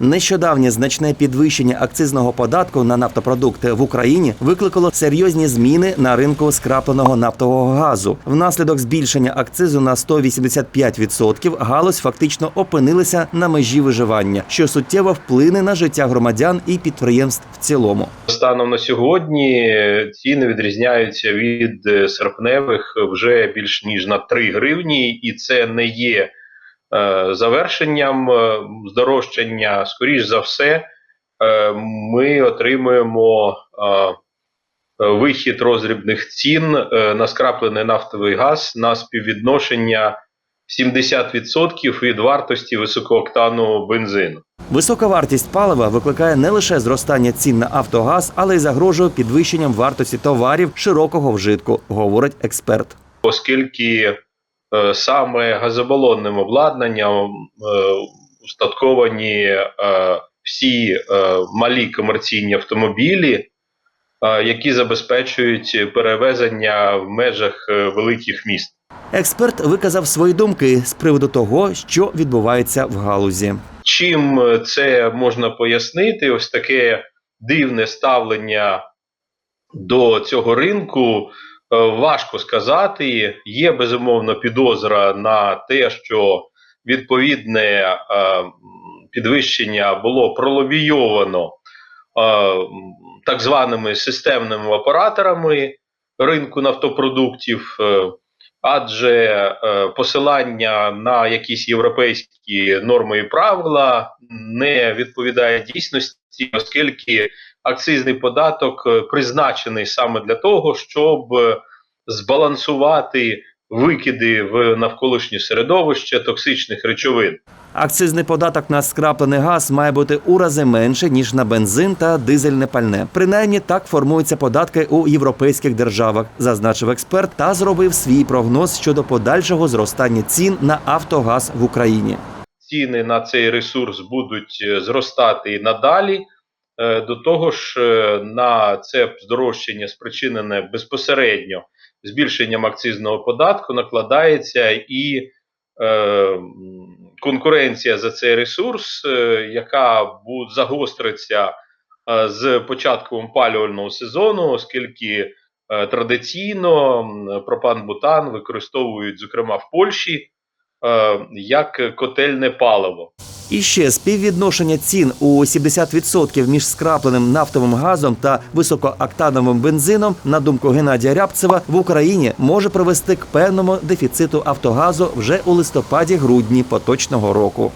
Нещодавнє значне підвищення акцизного податку на нафтопродукти в Україні викликало серйозні зміни на ринку скрапленого нафтового газу. Внаслідок збільшення акцизу на 185% галузь фактично опинилася на межі виживання, що суттєво вплине на життя громадян і підприємств в цілому. Станом на сьогодні ціни відрізняються від е, серпневих вже більш ніж на 3 гривні, і це не є завершенням е, здорожчання. Скоріш за все, е, ми отримуємо е, е, вихід розрібних цін е, на скраплений нафтовий газ на співвідношення 70% від вартості високооктану бензину. Висока вартість палива викликає не лише зростання цін на автогаз, але й загрожує підвищенням вартості товарів широкого вжитку, говорить експерт. оскільки е, саме газобалонним обладнанням е, устатковані е, всі е, малі комерційні автомобілі, е, які забезпечують перевезення в межах е, великих міст. Експерт виказав свої думки з приводу того, що відбувається в галузі. Чим е, це можна пояснити? Ось таке дивне ставлення до цього ринку. Е, Важко сказати. Є безумовно підозра на те, що відповідне е, підвищення було пролобійовано е, так званими системними операторами ринку нафтопродуктів. Адже е, посилання на якісь європейські норми і правила не відповідає дійсності, оскільки акцизний податок е, призначений саме для того, щоб збалансувати викиди в навколишнє середовище токсичних речовин. Акцизний податок на скраплений газ має бути у рази менше ніж на бензин та дизельне пальне. Принаймні так формуються податки у європейських державах, зазначив експерт та зробив свій прогноз щодо подальшого зростання цін на автогаз в Україні. ціни на цей ресурс будуть е, зростати і надалі. Е, До того ж, е, на це здорожчання спричинене безпосередньо збільшенням акцизного податку, накладається і е, конкуренція за цей ресурс, е, яка загостриться е, з початком палювального сезону, оскільки е, традиційно пропан-бутан використовують, зокрема в Польщі, як котельне паливо. І ще співвідношення цін у 70% між скрапленим нафтовим газом та високооктановим бензином, на думку Геннадія Рябцева, в Україні може привести к певному дефіциту автогазу вже у листопаді-грудні поточного року.